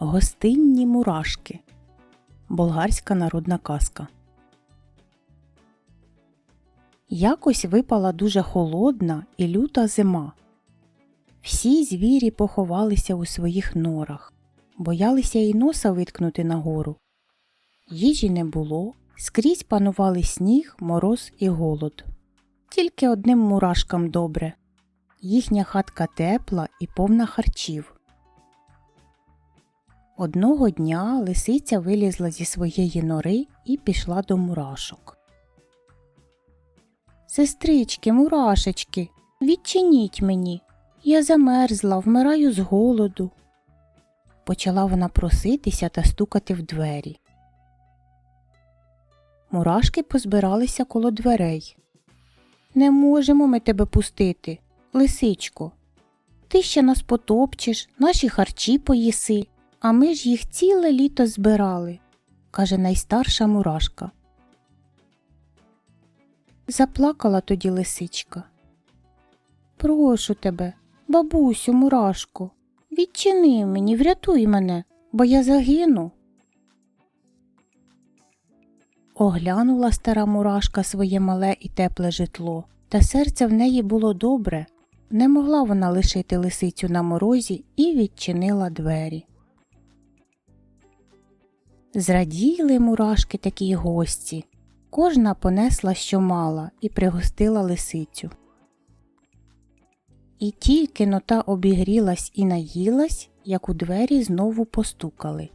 Гостинні мурашки. Болгарська народна казка. Якось випала дуже холодна і люта зима. Всі звірі поховалися у своїх норах, боялися й носа виткнути нагору. Їжі не було, скрізь панували сніг, мороз і голод. Тільки одним мурашкам добре. Їхня хатка тепла і повна харчів. Одного дня лисиця вилізла зі своєї нори і пішла до мурашок. Сестрички, мурашечки, відчиніть мені. Я замерзла, вмираю з голоду. Почала вона проситися та стукати в двері. Мурашки позбиралися коло дверей. Не можемо ми тебе пустити, лисичко. Ти ще нас потопчеш, наші харчі поїси, а ми ж їх ціле літо збирали, каже найстарша мурашка. Заплакала тоді лисичка. Прошу тебе, бабусю, мурашко, відчини мені, врятуй мене, бо я загину. Оглянула стара мурашка своє мале і тепле житло, та серце в неї було добре. Не могла вона лишити лисицю на морозі і відчинила двері. Зраділи мурашки такій гості. Кожна понесла, що мала, і пригостила лисицю. І тільки нота обігрілась і наїлась, як у двері знову постукали.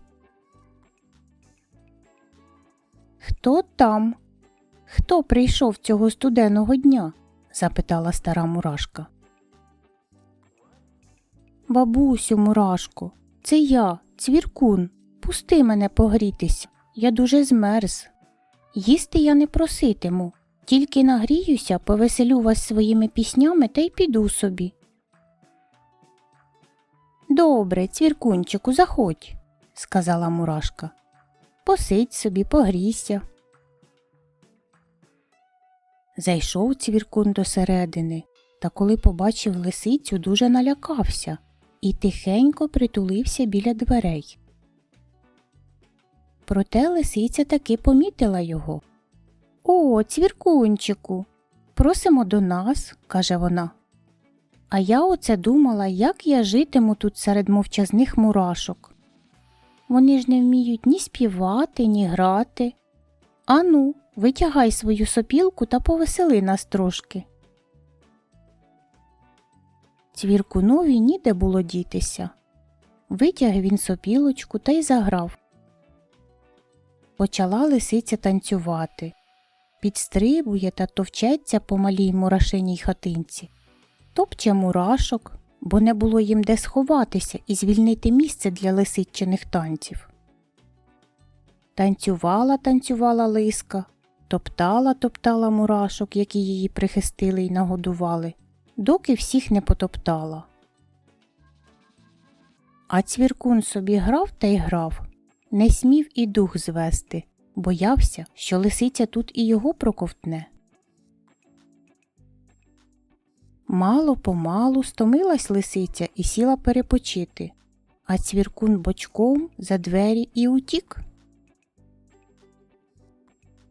Хто там? Хто прийшов цього студеного дня? запитала стара мурашка. Бабусю, мурашко, це я, цвіркун. Пусти мене погрітись. Я дуже змерз. Їсти я не проситиму, тільки нагріюся, повеселю вас своїми піснями та й піду собі. Добре, цвіркунчику, заходь, сказала мурашка. Посидь собі, погрійся. Зайшов цвіркун до середини, та коли побачив лисицю, дуже налякався і тихенько притулився біля дверей. Проте лисиця таки помітила його. О, цвіркунчику, просимо до нас, каже вона. А я оце думала, як я житиму тут серед мовчазних мурашок. Вони ж не вміють ні співати, ні грати. Ану, витягай свою сопілку та повесели нас трошки. Цвіркунові ніде було дітися. Витяг він сопілочку та й заграв. Почала лисиця танцювати, підстрибує та товчеться по малій мурашиній хатинці, топче мурашок, бо не було їм де сховатися і звільнити місце для лисичиних танців. Танцювала, танцювала лиска, топтала, топтала мурашок, які її прихистили й нагодували, доки всіх не потоптала. А цвіркун собі грав та й грав, не смів і дух звести, боявся, що лисиця тут і його проковтне. Мало помалу стомилась лисиця і сіла перепочити, а цвіркун бочком за двері і утік.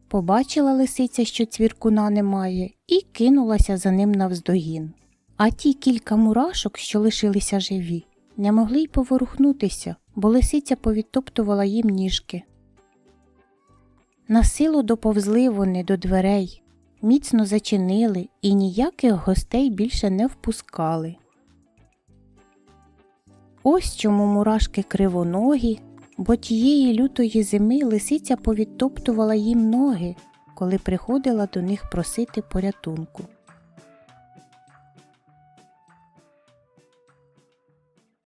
Побачила лисиця, що цвіркуна немає, і кинулася за ним навздогін. А ті кілька мурашок, що лишилися живі, не могли й поворухнутися, бо лисиця повідтоптувала їм ніжки. Насилу доповзли вони до дверей, міцно зачинили і ніяких гостей більше не впускали. Ось чому мурашки кривоногі, бо тієї лютої зими лисиця повідтоптувала їм ноги, коли приходила до них просити порятунку.